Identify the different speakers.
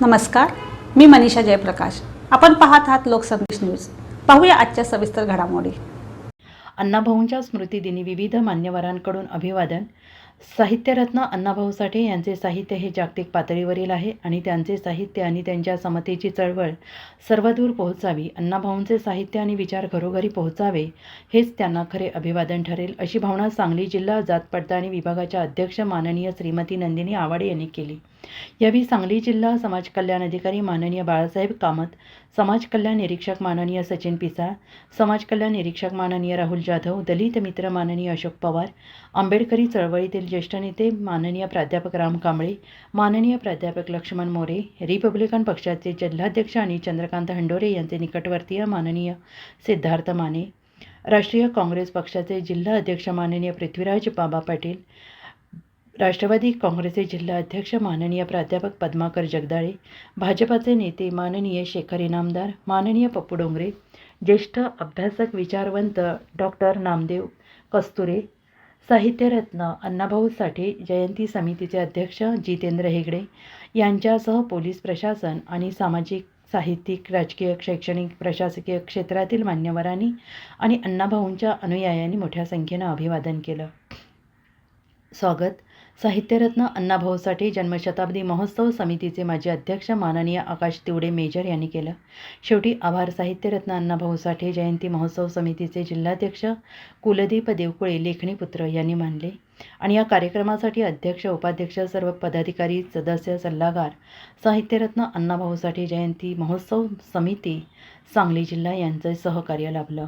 Speaker 1: नमस्कार मी मनीषा जयप्रकाश. आपण पाहत आहात लोकसंदेश न्यूज. पाहूया आजच्या सविस्तर घडामोडी.
Speaker 2: अण्णाभाऊंच्या स्मृतिदिनी विविध मान्यवरांकडून अभिवादन. साहित्यरत्न अण्णाभाऊ साठे यांचे साहित्य हे जागतिक पातळीवरील आहे आणि त्यांचे साहित्य आणि त्यांच्या समतेची चळवळ सर्वदूर पोहोचावी अण्णाभाऊंचे साहित्य आणि विचार घरोघरी पोहोचावे हेच त्यांना खरे अभिवादन ठरेल अशी भावना सांगली जिल्हा जात पडताळणी विभागाच्या अध्यक्ष माननीय श्रीमती नंदिनी आवाडे यांनी केली. यावेळी सांगली जिल्हा समाज कल्याण अधिकारी माननीय बाळासाहेब कामत समाज कल्याण निरीक्षक माननीय सचिन पिसाळ समाज कल्याण निरीक्षक माननीय राहुल जाधव दलित मित्र माननीय अशोक पवार आंबेडकरी चळवळीतील ज्येष्ठ नेते माननीय प्राध्यापक राम कांबळे माननीय प्राध्यापक लक्ष्मण मोरे रिपब्लिकन पक्षाचे जिल्हाध्यक्ष आणि चंद्रकांत हंडोरे यांचे निकटवर्तीय माननीय सिद्धार्थ माने राष्ट्रीय काँग्रेस पक्षाचे जिल्हा अध्यक्ष माननीय पृथ्वीराज बाबा पाटील राष्ट्रवादी काँग्रेसचे जिल्हा अध्यक्ष माननीय प्राध्यापक पद्माकर जगदाळे भाजपाचे नेते माननीय शेखर इनामदार माननीय पप्पू डोंगरे ज्येष्ठ अभ्यासक विचारवंत डॉक्टर नामदेव कस्तुरे साहित्यरत्न अण्णाभाऊ साठे जयंती समितीचे अध्यक्ष जितेंद्र हेगडे यांच्यासह पोलीस प्रशासन आणि सामाजिक साहित्यिक राजकीय शैक्षणिक प्रशासकीय क्षेत्रातील मान्यवरांनी आणि अण्णाभाऊंच्या अनुयायांनी मोठ्या संख्येनं अभिवादन केलं. स्वागत. साहित्यरत्न अण्णाभाऊ साठे जन्मशताब्दी महोत्सव समितीचे माजी अध्यक्ष माननीय आकाश तिवडे मेजर यांनी केलं. शेवटी आभार साहित्यरत्न अण्णाभाऊ साठे जयंती महोत्सव समितीचे जिल्हाध्यक्ष कुलदीप देवकुळे लेखणीपुत्र यांनी मानले. आणि या कार्यक्रमासाठी अध्यक्ष उपाध्यक्ष सर्व पदाधिकारी सदस्य सल्लागार साहित्यरत्न अण्णाभाऊ साठे जयंती महोत्सव समिती सांगली जिल्हा यांचं सहकार्य लाभलं.